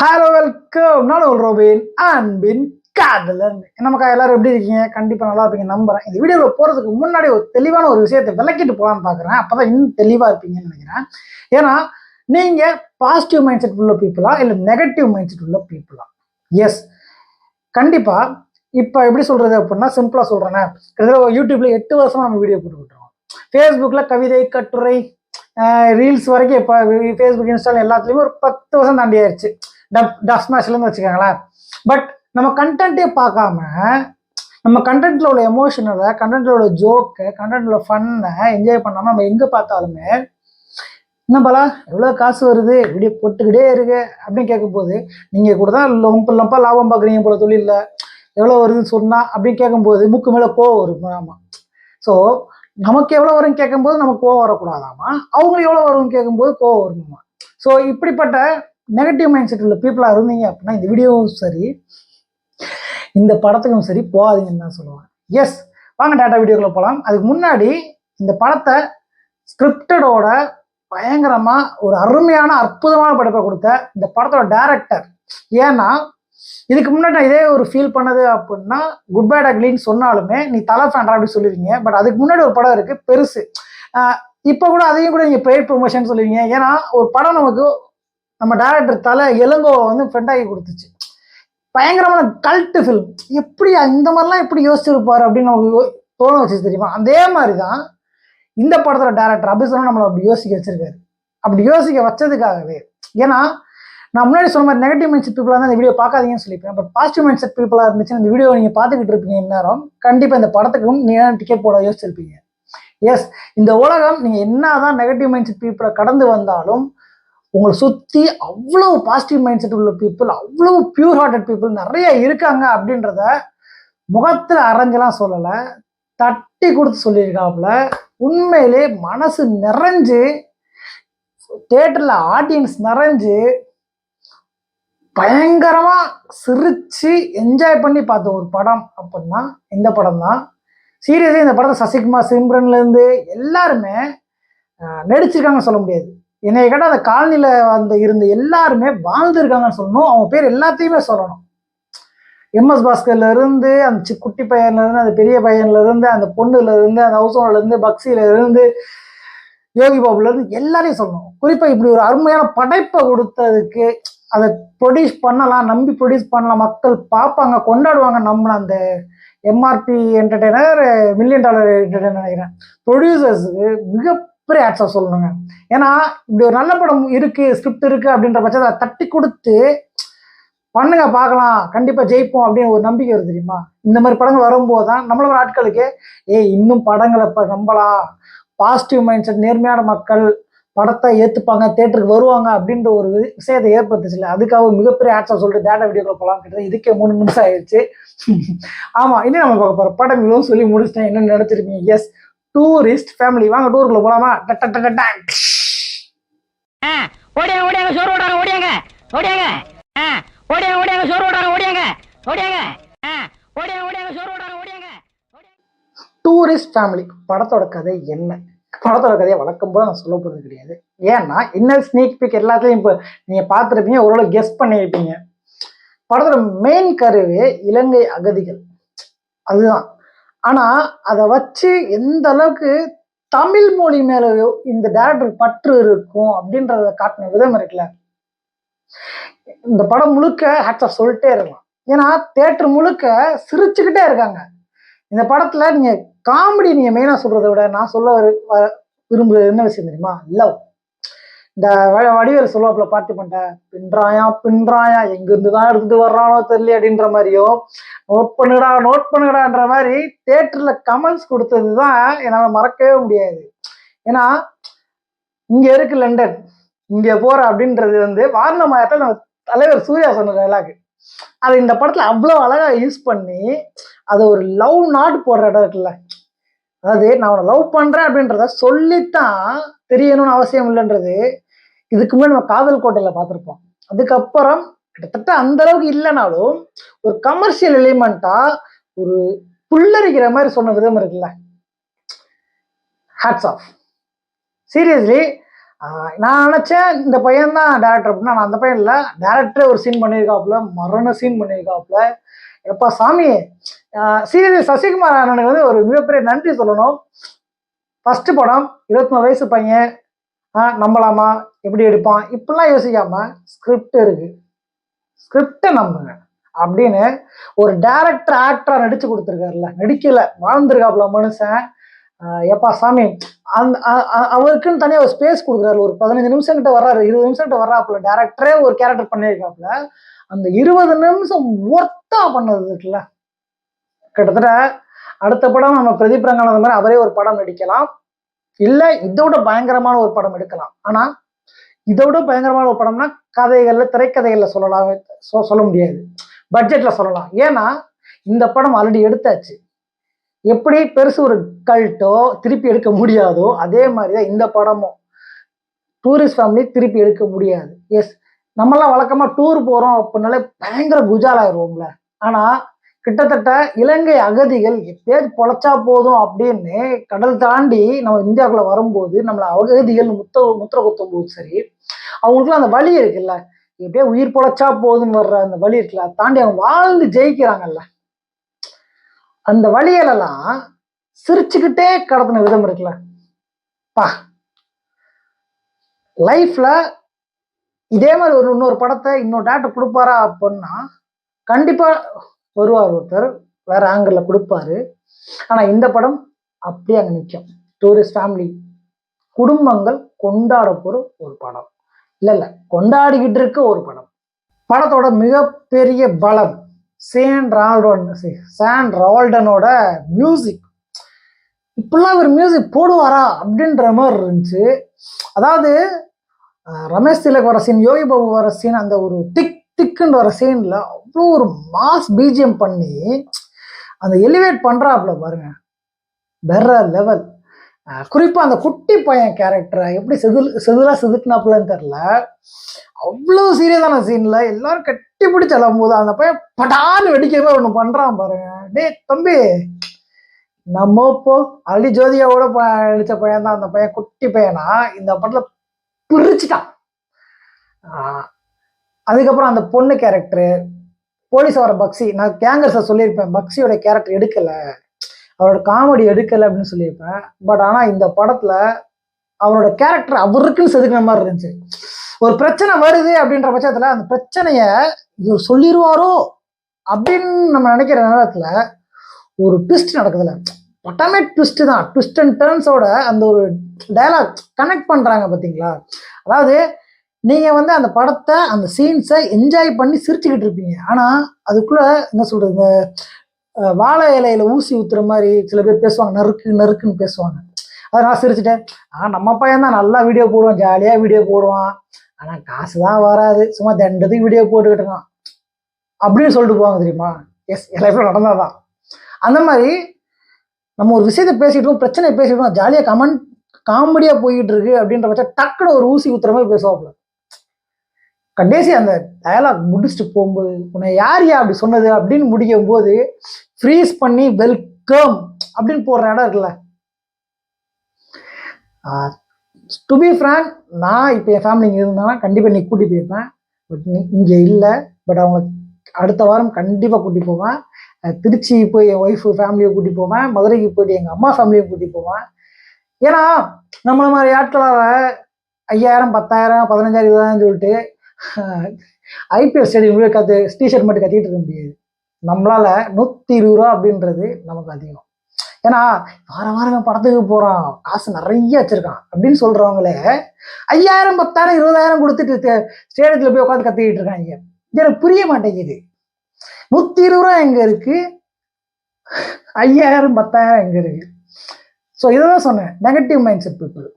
Hello welcome நான் ஒரு Robin அன்பின் காதலன். நமக்கா எல்லாரும் எப்படி இருக்கீங்க? கண்டிப்பா நல்லா இருப்பீங்க நம்புறேன். இந்த வீடியோவில் போறதுக்கு முன்னாடி ஒரு தெளிவான ஒரு விஷயத்தை விளக்கிட்டு போகலான்னு பார்க்குறேன் அப்பதான் இன்னும் தெளிவா இருப்பீங்கன்னு நினைக்கிறேன். ஏன்னா நீங்க பாசிட்டிவ் மைண்ட் செட் உள்ள பீப்புளா இல்லை நெகட்டிவ் மைண்ட் செட் உள்ள பீப்புளா எஸ் கண்டிப்பா இப்போ எப்படி சொல்றது அப்படின்னா சிம்பிளா சொல்றேனே. யூடியூப்ல எட்டு வருஷமாக நம்ம வீடியோ போட்டுக்கிட்டு இருக்கோம். ஃபேஸ்புக்ல கவிதை கட்டுரை ரீல்ஸ் வரைக்கும் இப்போ ஃபேஸ்புக் இன்ஸ்டால் எல்லாத்துலேயுமே ஒரு பத்து வருஷம் தாண்டி ஆயிடுச்சு டப் டப் ஸ்மாஷ்லேருந்து வச்சுக்கோங்களேன். பட் நம்ம கண்டென்ட்டே பார்க்காம நம்ம கண்டென்ட்ல உள்ள எமோஷனலை கண்டென்ட்ல உள்ள ஜோக்கை கண்டென்ட்ல உள்ள ஃபன்னை என்ஜாய் பண்ணாமல் நம்ம எங்கே பார்த்தாலுமே என்ன பலா எவ்வளோ காசு வருது இப்படி போட்டுக்கிட்டே இருக்கு அப்படின்னு கேட்கும்போது நீங்கள் கூட தான் லொம்ப லம்பா லாபம் பார்க்குறீங்க போல தொழிலில். எவ்வளோ வருதுன்னு சொன்னால் அப்படின்னு கேட்கும்போது மூக்கு மேலே கோவம் வரும் ஆமாம் ஸோ நமக்கு எவ்வளோ வரும்னு கேட்கும்போது நமக்கு கோவம் வரக்கூடாதாமா? அவங்களுக்கு எவ்வளோ வரும்னு கேட்கும்போது கோவம் வருமாமா? ஸோ இப்படிப்பட்ட நெகட்டிவ் மைண்ட் செட் உள்ள பீப்புளாக இருந்தீங்க அப்படின்னா இந்த வீடியோவும் சரி இந்த படத்துக்கும் சரி போகாதீங்கன்னு தான் சொல்லுவாங்க. எஸ் வாங்க டேட்டா வீடியோக்குள்ள போகலாம் அதுக்கு முன்னாடி இந்த படத்தை ஸ்கிரிப்டடோட பயங்கரமாக ஒரு அருமையான அற்புதமான படைப்பை கொடுத்த இந்த படத்தோட டேரக்டர் ஏன்னா இதுக்கு முன்னாடி நான் இதே ஒரு ஃபீல் பண்ணது அப்படின்னா குட் பை டக்லின்னு சொன்னாலுமே நீ தலை ஃபேண்டா அப்படி சொல்லுவீங்க. பட் அதுக்கு முன்னாடி ஒரு படம் இருக்குது பெருசு. இப்போ கூட அதையும் கூட நீங்கள் பெயர் ப்ரொமோஷன் சொல்லுவீங்க. ஏன்னா ஒரு படம் நமக்கு நம்ம டேரக்டர் தலை இளங்கோவை வந்து ஃப்ரெண்டாகி கொடுத்துச்சு. பயங்கரமான கல்ட்டு ஃபிலிம் எப்படி இந்த மாதிரிலாம் எப்படி யோசிச்சிருப்பார் அப்படின்னு நமக்கு தோண வச்சு தெரியுமா? அதே மாதிரி தான் இந்த படத்தோட டேரக்டர் அபிசனும் நம்மளை அப்படி யோசிக்க வச்சிருக்காரு. அப்படி யோசிக்க வச்சதுக்காகவே. ஏன்னா நான் முன்னாடி சொன்ன மாதிரி நெகட்டிவ் மைண்ட் செட் பீப்புளாக தான் இந்த வீடியோ பார்க்காதீங்கன்னு சொல்லியிருப்பேன் பட் பாசிட்டிவ் மைண்ட் செட் பீப்புளாக இருந்துச்சுன்னா இந்த வீடியோ நீங்கள் பார்த்துக்கிட்டு இருப்பீங்க இந்நேரம். கண்டிப்பாக இந்த படத்துக்கும் நீங்கள் டிக்கெட் போட யோசிச்சிருப்பீங்க. எஸ் இந்த உலகம் நீங்கள் என்னதான் நெகட்டிவ் மைண்ட் செட் பீப்புளை கடந்து வந்தாலும் உங்களை சுற்றி அவ்வளோ பாசிட்டிவ் மைண்ட் செட் உள்ள பீப்புள் அவ்வளோ பியூர் ஹார்ட்டட் பீப்புள் நிறைய இருக்காங்க அப்படின்றத முகத்தில் அரைஞ்செல்லாம் சொல்லலை. தட்டி கொடுத்து சொல்லியிருக்காப்புல. உண்மையிலே மனசு நிறைஞ்சு தேட்டரில் ஆடியன்ஸ் நிறைஞ்சு பயங்கரமாக சிரித்து என்ஜாய் பண்ணி பார்த்த ஒரு படம் அப்படின்னா இந்த படம் தான். சீரியஸாக இந்த படத்தை சசிகுமார் சிம்ரன்லேருந்து எல்லாருமே நடிச்சிருக்காங்கன்னு சொல்ல முடியாது. என்னை கேட்டால் அந்த காலனியில் அந்த இருந்த எல்லாருமே வாழ்ந்துருக்காங்கன்னு சொல்லணும். அவங்க பேர் எல்லாத்தையுமே சொல்லணும். எம்எஸ் பாஸ்கர்ல இருந்து அந்த சி- குட்டி பையன்ல இருந்து அந்த பெரிய பையன்ல இருந்து அந்த பொண்ணுல இருந்து அந்த ஹவுஸ் ஓனர்ல இருந்து பக்ஸில இருந்து யோகி பாபுல இருந்து எல்லாரையும் சொல்லணும். குறிப்பா இப்படி ஒரு அருமையான படைப்பை கொடுத்ததுக்கு அதை ப்ரொடியூஸ் பண்ணலாம் நம்பி ப்ரொடியூஸ் பண்ணலாம் மக்கள் பார்ப்பாங்க கொண்டாடுவாங்க நம்ம அந்த MRP entertainer million dollar entertainer நினைக்கிறேன். ப்ரொடியூசர்ஸுக்கு மிக பெரிய ஆட்ஸாக சொல்லணுங்க. ஏன்னா இப்படி ஒரு நல்ல படம் இருக்கு ஸ்கிரிப்ட் இருக்கு அப்படின்ற பட்சத்தை அதை தட்டி கொடுத்து பண்ணுங்க பார்க்கலாம். கண்டிப்பா ஜெயிப்போம் அப்படின்னு ஒரு நம்பிக்கை வருது தெரியுமா? இந்த மாதிரி படங்கள் வரும்போது தான் நம்மளோட ஆட்களுக்கு ஏய் இன்னும் படங்களை இப்போ நம்பலாம் பாசிட்டிவ் மைண்ட் செட் நேர்மையான மக்கள் படத்தை ஏற்றுப்பாங்க தேட்டருக்கு வருவாங்க அப்படின்ற ஒரு விஷயத்தை ஏற்படுத்துச்சு இல்லை. அதுக்காக மிகப்பெரிய ஆட்ஸாக சொல்லிட்டு டேட்டா வீடியோக்குள்ள போகலாம் கிட்ட இதுக்கே மூணு நிமிஷம் ஆயிடுச்சு. ஆமா இன்னும் நம்ம பார்க்க போறோம் படம் இவ்வளவு சொல்லி முடிச்சிட்டேன். என்ன நினச்சிருக்கீங்க? எஸ் டூரிஸ்ட் ஃபேமிலி வாங்க டூருக்குள்ள போலாமா? ஓடியாங்க ஓடியாங்க சோறு ஓடாங்க ஓடியாங்க. ஓடியாங்க. ஆ, ஓடியாங்க ஓடியாங்க சோறு ஓடாங்க ஓடியாங்க. ஓடியாங்க. ஆ, ஓடியாங்க ஓடியாங்க சோறு ஓடாங்க ஓடியாங்க. டூரிஸ்ட் ஃபேமிலி படத்தோட கதை என்ன? படத்தோட கதையை வழக்கம் போல நான் சொல்ல போகிறது கிடையாது. ஏன்னா இன்னும் ஸ்னீக் பிக் எல்லாத்தையும் இப்போ நீங்கள் பார்த்துருப்பீங்க ஓரளவு கெஸ் பண்ணியிருப்பீங்க படத்தோட மெயின் கருவே இலங்கை அகதிகள். அதுதான். ஆனால் அதை வச்சு எந்த அளவுக்கு தமிழ் மொழி மேலே இந்த டேரக்டர் பற்று இருக்கும் அப்படின்றத காட்டின விதம் இருக்குல்ல. இந்த படம் முழுக்க ஹேட்ஸ் சொல்லிட்டே இருக்கலாம். ஏன்னா தேட்டர் முழுக்க சிரிச்சுக்கிட்டே இருக்காங்க. இந்த படத்துல நீங்க காமெடி நீங்க மெயினா சொல்றதை விட நான் சொல்ல வரு- வ- விரும்புறது என்ன விஷயம் தெரியுமா? லவ் இந்த வடிவேல் சொல்லுவாப்புல பாட்டு பண்ணிட்டேன் பின்றாயா பின்றாயா எங்கிருந்து தான் எடுத்துட்டு வர்றானோ தெரியல அப்படின்ற மாதிரியும் நோட் பண்ணுடா நோட் பண்ணுடான்ற மாதிரி தேட்டர்ல கமெண்ட்ஸ் கொடுத்தது தான் என்னால் மறக்கவே முடியாது. ஏன்னா இங்க இருக்கு லண்டன் இங்க போற அப்படின்றது வந்து வாரணமாயத்தில் நம்ம தலைவர் சூர்யா சொன்ன டைலாக் அது இந்த படத்துல அவ்வளோ அழகா யூஸ் பண்ணி அது ஒரு லவ் நாட் போடுற இடம் இருக்குல்ல அதாவது நான் அவனை லவ் பண்றேன் அப்படின்றத சொல்லித்தான் தெரியணும்னு அவசியம் இல்லைன்றது இதுக்கு முன்னாடி நம்ம காதல் கோட்டையில பார்த்துருப்போம். அதுக்கப்புறம் கிட்டத்தட்ட அந்த அளவுக்கு இல்லைனாலும் ஒரு கமர்ஷியல் எலிமெண்டா ஒரு புல்லரிக்கிற மாதிரி சொன்ன விதம் இருக்குல்ல. ஹேட்ஸ் ஆஃப் சீரியஸ்லி நான் நினைச்சேன் இந்த பையன் தான் டேரக்டர் அப்படின்னா நான் அந்த பையன் இல்லை. டேரக்டரே ஒரு சீன் பண்ணியிருக்காப்புல மரண சீன் பண்ணியிருக்காப்புல. எப்பா சாமி சீரியஸ் சசிகுமார் அண்ணனுக்கு வந்து ஒரு மிகப்பெரிய நன்றி சொல்லணும். ஃபஸ்ட்டு படம் இருபத்தி வயசு பையன். ஆ நம்பலாமா? எப்படி எடுப்பான்? இப்படிலாம் யோசிக்காம ஸ்கிரிப்ட் இருக்கு. ஸ்கிரிப்டை நம்புங்க. அப்படின்னு ஒரு டேரக்டர் ஆக்டரா நடிச்சு கொடுத்துருக்காருல நடிக்கல வாழ்ந்திருக்காப்புல மனுஷன். எப்பா சாமி அந்த அவருக்குன்னு தனியாக ஒரு ஸ்பேஸ் கொடுக்குறாரு. ஒரு பதினஞ்சு நிமிஷம் கிட்ட வர்றாரு. இருபது நிமிஷம் கிட்ட வர்றாப்புல. டேரக்டரே ஒரு கேரக்டர் பண்ணியிருக்காப்புல. அந்த இருபது நிமிஷம் ஒர்த்தா பண்ணது இருக்குல்ல. கிட்டத்தட்ட அடுத்த படம் நம்ம பிரதீப் ரங்கநாதன் மாதிரி அவரே ஒரு படம் நடிக்கலாம். இல்லை இதை விட பயங்கரமான ஒரு படம் எடுக்கலாம். ஆனால் இதை விட பயங்கரமான ஒரு படம்னா கதைகளில் திரைக்கதைகளில் சொல்லலாம் சொ- சொல்ல முடியாது. பட்ஜெட்டில் சொல்லலாம். ஏன்னா இந்த படம் ஆல்ரெடி எடுத்தாச்சு. எப்படி பெருசு ஒரு கல்ட்டோ திருப்பி எடுக்க முடியாதோ அதே மாதிரி தான் இந்த படமும். டூரிஸ்ட் ஃபேமிலி திருப்பி எடுக்க முடியாது. எஸ் நம்மலாம் வழக்கமாக டூர் போகிறோம் அப்படின்னாலே பயங்கர குஜாலாயிருவோம்ல. ஆனால் கிட்டத்தட்ட இலங்கை அகதிகள் எப்பயாவது பொழைச்சா போதும் அப்படின்னு கடல் தாண்டி நம்ம இந்தியாவுக்குள்ள வரும்போது நம்மளை அகதிகள் முத்த முத்திர குத்தும் போது சரி அவங்களுக்குலாம் அந்த வழி இருக்குல்ல. எப்படியே உயிர் பொழைச்சா போதும் வர்ற அந்த வழி இருக்குல்ல. தாண்டி அவங்க வாழ்ந்து ஜெயிக்கிறாங்கல்ல. அந்த வழிகளெல்லாம் சிரிச்சுக்கிட்டே கடத்தின விதம் இருக்குல்ல. பா. லைஃப்ல இதே மாதிரி ஒரு இன்னொரு படத்தை இன்னொரு டேரக்டர் கொடுப்பாரா அப்படின்னா கண்டிப்பா வருவார் ஒருத்தர் வேற ஆங்கிள் கொடுப்பாரு. ஆனா இந்த படம் அப்படியே அங்க நிற்கும் டூரிஸ்ட் ஃபேமிலி குடும்பங்கள் கொண்டாட போற ஒரு படம். இல்ல இல்ல கொண்டாடிக்கிட்டு இருக்க ஒரு படம். படத்தோட மிகப்பெரிய பலம் சேன் ரால்டன் சான் ரால்டனோட மியூசிக் இப்படிலாம் இவர் மியூசிக் போடுவாரா அப்படின்ற மாதிரி இருந்துச்சு. அதாவது ரமேஷ் திலக் வர சீன் யோகி பாபு வர சீன் அந்த ஒரு திக் திக்குன்னு வர சீனில் அவ்வளோ ஒரு மாஸ் பிஜிஎம் பண்ணி அந்த எலிவேட் பண்ணுறாப்புல பாருங்க. வேற லெவல் குறிப்பாக அந்த குட்டி பையன் கேரக்டரை எப்படி செதில் செதிலாக செதுக்குனாப்புலன்னு தெரில அவ்வளோ சீரியஸான சீனில் எல்லாரும் கட்டி பிடிச்சி அழும் போது அந்த பையன் படான்னு வெடிக்கவே ஒன்று பண்ணுறான் பாருங்க. டேய் தம்பி நம்ம இப்போ அலி ஜோதியாவோட ப- நடிச்ச பையன் தான் அந்த பையன் குட்டி பையனா? இந்த படத்தில் பிரிச்சுட்டான். அதுக்கப்புறம் அந்த பொண்ணு கேரக்டரு போலீஸ் வர பக்ஸி நான் கேங்கர்ஸை சொல்லியிருப்பேன் பக்ஸியோட கேரக்டர் எடுக்கல. அவரோட காமெடி எடுக்கல அப்படின்னு சொல்லியிருப்பேன். பட் ஆனா இந்த படத்துல அவரோட கேரக்டர் அவருக்குன்னு செதுக்கின மாதிரி இருந்துச்சு. ஒரு பிரச்சனை வருது அப்படின்ற பட்சத்துல அந்த பிரச்சனைய இவர் சொல்லிடுவாரோ அப்படின்னு நம்ம நினைக்கிற நேரத்துல ஒரு ட்விஸ்ட் நடக்குதுல்ல பட்டமே ட்விஸ்ட் தான். ட்விஸ்ட் அண்ட் டேர்ன்ஸோட அந்த ஒரு டயலாக் கனெக்ட் பண்றாங்க பாத்தீங்களா? அதாவது நீங்கள் வந்து அந்த படத்தை அந்த சீன்ஸை என்ஜாய் பண்ணி சிரிச்சுக்கிட்டு இருப்பீங்க. ஆனால் அதுக்குள்ளே என்ன சொல்கிறது இந்த வாழை இலையில ஊசி ஊத்துற மாதிரி சில பேர் பேசுவாங்க. நறுக்கு நறுக்குன்னு பேசுவாங்க. அதை நான் சிரிச்சுட்டேன். ஆ நம்ம பையன் தான் நல்லா வீடியோ போடுவான் ஜாலியாக வீடியோ போடுவான். ஆனால் காசு தான் வராது. சும்மா தண்டத்துக்கு வீடியோ போட்டுக்கிட்டு இருக்கான். அப்படின்னு சொல்லிட்டு போவாங்க தெரியுமா? எஸ் என் நடந்தால் தான். அந்த மாதிரி நம்ம ஒரு விஷயத்தை பேசிட்டோம் பிரச்சனை பேசிட்டோம் ஜாலியாக கமெண்ட் காமெடியாக போயிட்டு இருக்கு அப்படின்ற பட்சம் டக்குன்னு ஒரு ஊசி ஊத்துற மாதிரி பேசுவாப்புல. கடைசி அந்த டயலாக் முடிச்சுட்டு போகும்போது உன்னை யார் யா அப்படி சொன்னது? அப்படின்னு முடிக்கும் போது ஃப்ரீஸ் பண்ணி வெல்கம் அப்படின்னு போடுற இடம் இருக்குல்ல. டு பி ஃப்ராங்க் நான் இப்போ என் ஃபேமிலி இங்கே இருந்தாங்கன்னா கண்டிப்பாக நீ கூட்டி போயிருப்பேன். பட் நீ இங்கே இல்லை. பட் அவங்க அடுத்த வாரம் கண்டிப்பாக கூட்டி போவேன். திருச்சி போய் என் ஒய்ஃபு ஃபேமிலியை கூட்டி போவேன். மதுரைக்கு போயிட்டு எங்கள் அம்மா ஃபேமிலியை கூட்டி போவேன். ஏன்னா நம்மள மாதிரி ஆட்களால் ஐயாயிரம் பத்தாயிரம் பதினஞ்சாயிரம் இதுதான் சொல்லிட்டு ஐபிஎல் ஸ்டேடியம் கற்று டிஷர்ட் மட்டும் கத்திட்டு இருக்க முடியாது. நம்மளால நூற்றி இருபது ரூபா அப்படின்றது நமக்கு அதிகம். ஏன்னா வார வாரம் படத்துக்கு போகிறான் காசு நிறைய வச்சிருக்கான். அப்படின்னு சொல்றவங்களே ஐயாயிரம் பத்தாயிரம் இருபதாயிரம் கொடுத்துட்டு ஸ்டேடியத்தில் போய் உட்காந்து கத்திக்கிட்டு இருக்காங்க. எனக்கு புரிய மாட்டேங்குது. நூத்தி இருபது ரூபா எங்க இருக்கு? ஐயாயிரம் பத்தாயிரம் எங்க இருக்கு? ஸோ இதை தான் சொன்னேன். நெகட்டிவ் மைண்ட் செட் பீப்புள்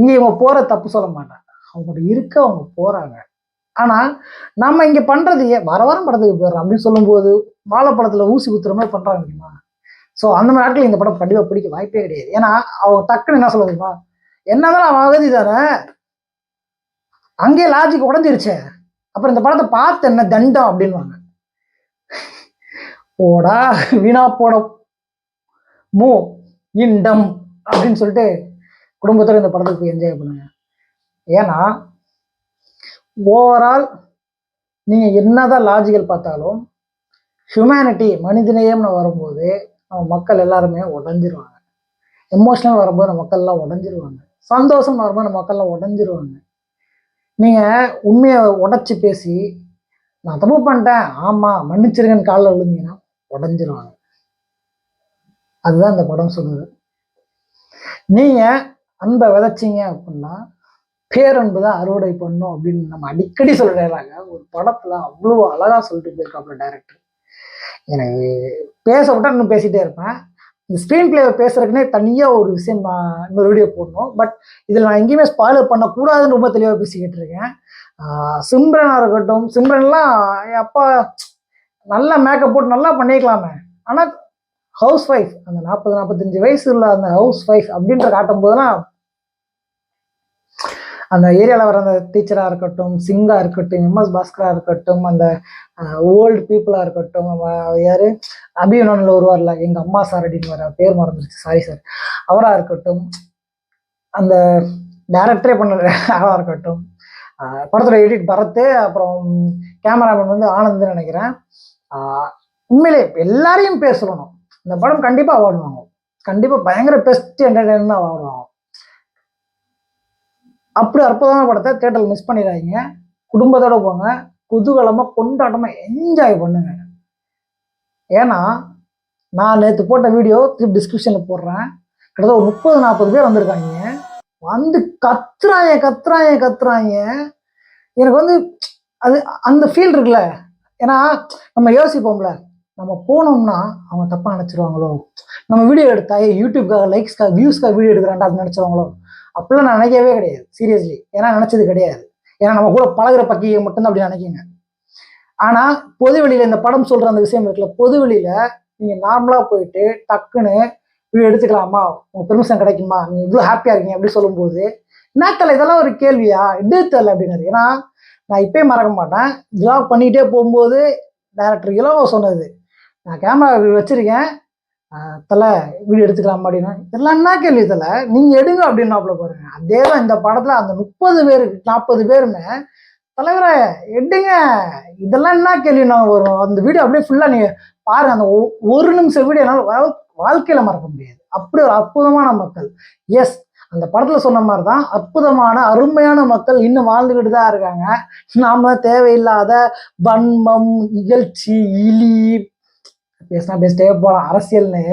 இங்க இவங்க போற தப்பு சொல்ல மாட்டாங்க அவங்க இருக்க அவங்க போறாங்க. ஆனா நம்ம இங்க பண்றது வர வாரம் படத்துக்கு போயிடுறோம் அப்படின்னு சொல்லும்போது வாழைப்பழத்துல ஊசி குத்துற மாதிரி பண்றாங்க தெரியுமா? ஸோ அந்த மாதிரி ஆட்கள் இந்த படம் கண்டிப்பாக பிடிக்க வாய்ப்பே கிடையாது. ஏன்னா அவங்க டக்குன்னு என்ன சொல்ல தெரியுமா? என்னதான் அவன் அகதி தானே அங்கேயே லாஜிக் உடஞ்சிருச்சே. அப்புறம் இந்த படத்தை பார்த்து என்ன தண்டம் அப்படின்வாங்க போடா வீணா போடம் மூ இன்டம் அப்படின்னு சொல்லிட்டு குடும்பத்தோட இந்த படத்துக்கு போய் என்ஜாய் பண்ணுங்க. ஏன்னா ஓவரால் நீங்கள் என்னதான் லாஜிக்கல் பார்த்தாலும் ஹியூமனிட்டி மனிதநேயம்னு வரும்போது நம்ம மக்கள் எல்லாருமே உடஞ்சிருவாங்க. எமோஷனல் வரும்போது நம்ம மக்கள்லாம் உடஞ்சிருவாங்க. சந்தோஷம் வரும்போது நம்ம மக்கள்லாம் உடஞ்சிருவாங்க. நீங்கள் உண்மையை உடச்சி பேசி நான் தப்பு பண்ணிட்டேன் ஆமாம் மன்னிச்சிருங்கன்னு காலில் விழுந்தீங்கன்னா உடஞ்சிருவாங்க. அதுதான் இந்த படம் சொல்லுது. நீங்கள் அன்பை விதைச்சிங்க அப்படின்னா பேரன்பு தான் அறுவடை பண்ணும் அப்படின்னு நம்ம அடிக்கடி சொல்றாங்க ஒரு படத்தில் அவ்வளோ அழகாக சொல்லிட்டு போயிருக்காப்புல டேரக்டர் எனக்கு பேச விட்டா இன்னும் பேசிகிட்டே இருப்பேன். இந்த ஸ்க்ரீன் பிளேவை பேசுறதுக்குனே தனியாக ஒரு விஷயம் நான் இன்னொரு வீடியோ போடணும். பட் இதில் நான் எங்கேயுமே ஸ்பாய்லர் பண்ணக்கூடாதுன்னு ரொம்ப தெளிவாக பேசிக்கிட்டு இருக்கேன். சிம்ரனாக இருக்கட்டும். சிம்ரன்லாம் என் அப்பா நல்லா மேக்கப் போட்டு நல்லா பண்ணிக்கலாமே. ஆனால் ஹவுஸ் ஒய்ஃப் அந்த நாற்பது நாற்பத்தஞ்சு வயசு உள்ள அந்த ஹவுஸ் ஒய்ஃப் அப்படின்ற காட்டும் போதெல்லாம் அந்த ஏரியாவில் வர அந்த டீச்சராக இருக்கட்டும் சிங்காக இருக்கட்டும் எம்எஸ் பாஸ்கராக இருக்கட்டும் அந்த ஓல்டு பீப்புளாக இருக்கட்டும் யார்? யாரு அபிநனில் வருவார்ல எங்கள் அம்மா சார் அப்படின்னு வர பேர் மறந்துருச்சு. சாரி சார் அவராக இருக்கட்டும் அந்த டேரக்டரே பண்ண அவராக இருக்கட்டும் படத்தோட எடிட் பரத்து அப்புறம் கேமராமேன் வந்து ஆனந்த்னு நினைக்கிறேன். உண்மையிலே எல்லாரையும் பேர் சொல்லணும். இந்த படம் கண்டிப்பாக அவார்டு வாங்கும் கண்டிப்பாக பயங்கர பெஸ்ட் என்டர்டைன்மெண்ட் அவார்டு வாங்கும் அப்படி அற்புதமான படத்தை தேட்டரில் மிஸ் பண்ணிடாதீங்க. குடும்பத்தோட போங்க. குதூகலமாக கொண்டாட்டமாக என்ஜாய் பண்ணுங்க. ஏன்னா நான் நேற்று போட்ட வீடியோ திருப்பி டிஸ்கிரிப்ஷனில் போடுறேன். கிட்டத்தட்ட ஒரு முப்பது நாற்பது பேர் வந்திருக்காங்க. வந்து கத்துறாங்க கத்துறாங்க கத்துறாங்க. எனக்கு வந்து அது அந்த ஃபீல் இருக்குல்ல. ஏன்னா நம்ம யோசிப்போம்ல. நம்ம போனோம்னா அவங்க தப்பாக நினச்சிருவாங்களோ? நம்ம வீடியோ எடுத்தா யூடியூப்காக லைக்ஸ்க்காக வியூஸ்க்காக வீடியோ எடுக்கிறான்டா அப்படின்னு நினச்சிருவாங்களோ? அப்படிலாம் நான் நினைக்கவே கிடையாது. சீரியஸ்லி ஏன்னா நினைச்சது கிடையாது. ஏன்னா நம்ம கூட பழகுற பக்கியை மட்டும்தான் அப்படி நினைக்கிங்க. ஆனால் பொது வெளியில இந்த படம் சொல்கிற அந்த விஷயம் இருக்குல்ல பொது வெளியில நீங்கள் நார்மலாக போயிட்டு டக்குன்னு இப்படி எடுத்துக்கலாமா? உங்கள் பெர்மிஷன் கிடைக்குமா? நீங்கள் இவ்வளோ ஹாப்பியாக இருக்கீங்க அப்படி சொல்லும்போது என்ன தெரியல இதெல்லாம் ஒரு கேள்வியா? எடுத்து தெரியல அப்படின்னாரு. ஏன்னா நான் இப்பயே மறக்க மாட்டேன். ஜாப் பண்ணிக்கிட்டே போகும்போது டேரக்டர் இளவோ சொன்னது நான் கேமரா வச்சுருக்கேன். தலை வீடியோ எடுத்துக்கலாம் அப்படின்னா இதெல்லாம் என்ன கேள்வி தலை? நீங்கள் எடுங்க அப்படின்னாப்புல பாருங்க. அதே தான் இந்த படத்தில் அந்த முப்பது பேர் நாற்பது பேருமே தலைவரை எடுங்க. இதெல்லாம் என்ன கேள்வி நான் வரும்? அந்த வீடியோ அப்படியே ஃபுல்லாக நீங்கள் பாருங்க. அந்த ஒ- ஒரு நிமிஷம் வீடியோ என்னால் வாழ்- வாழ்க்கையில மறக்க முடியாது. அப்படி ஒரு அற்புதமான மக்கள். எஸ் அந்த படத்துல சொன்ன மாதிரி தான் அற்புதமான அருமையான மக்கள் இன்னும் வாழ்ந்துக்கிட்டு தான் இருக்காங்க. நாம தேவையில்லாத வன்மம் இகழ்ச்சி இழி பேசினா பேசிட்டே போகலாம் அரசியல்னு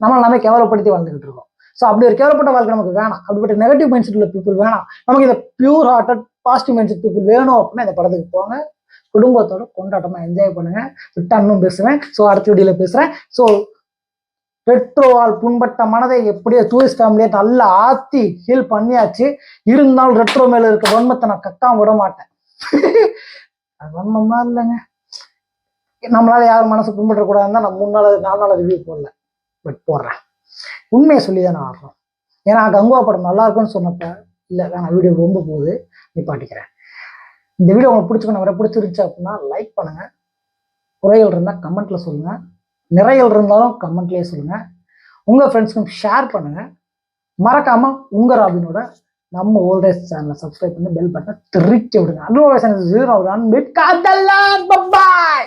நம்ம எல்லாமே கேவலப்படுத்தி வாழ்ந்துகிட்டு இருக்கோம். ஸோ அப்படி ஒரு கேவலப்பட்ட வாழ்க்கை நமக்கு வேணாம். அப்படிப்பட்ட நெகட்டிவ் மைண்ட் செட் உள்ள பீப்புள் வேணாம். நமக்கு இந்த pure hearted positive mind set people வேணும் அப்படின்னா இந்த படத்துக்கு போங்க. குடும்பத்தோட கொண்டாட்டமா என்ஜாய் பண்ணுங்க. விட்டா இன்னும் பேசுவேன். ஸோ அடுத்த வீடியோல பேசுறேன். ஸோ பெட்ரோவால் புண்பட்ட மனதை எப்படியோ டூரிஸ்ட் ஃபேமிலியை நல்லா ஆத்தி ஹீல் பண்ணியாச்சு. இருந்தாலும் ரெட்ரோ மேல இருக்க வன்மத்தை நான் கக்காம விட மாட்டேன். அது வன்மமா இல்லைங்க. நம்மளால யாரும் மனசு புண்பற்றக்கூடாதுன்னு தான் நான் மூணு நாள் நாலு நாள் ரிவ்யூ போடல. பட் போடுறேன். உண்மையை சொல்லி தான் நான் ஆடுறோம். ஏன்னா கங்குவா படம் நல்லா இருக்குன்னு சொன்னப்ப இல்லை வேணாம் வீடியோ ரொம்ப போகுது நிப்பாட்டிக்கிறேன் இந்த வீடியோ உங்களுக்கு பிடிச்சிக்கணும் வர பிடிச்சிருச்சு அப்படின்னா லைக் பண்ணுங்க. குறைகள் இருந்தால் கமெண்ட்ல சொல்லுங்க. நிறைகள் இருந்தாலும் கமெண்ட்லேயே சொல்லுங்க. உங்க ஃப்ரெண்ட்ஸ்க்கும் ஷேர் பண்ணுங்க. மறக்காம உங்க ராபினோட நம்ம ஓல்டேஜ் சேனலை சப்ஸ்கிரைப் பண்ணி பெல் பட்டனை திருக்கி விடுங்க. அனுபவ ஜீரோ ரன் பிட் காதல்லான் பப்பாய்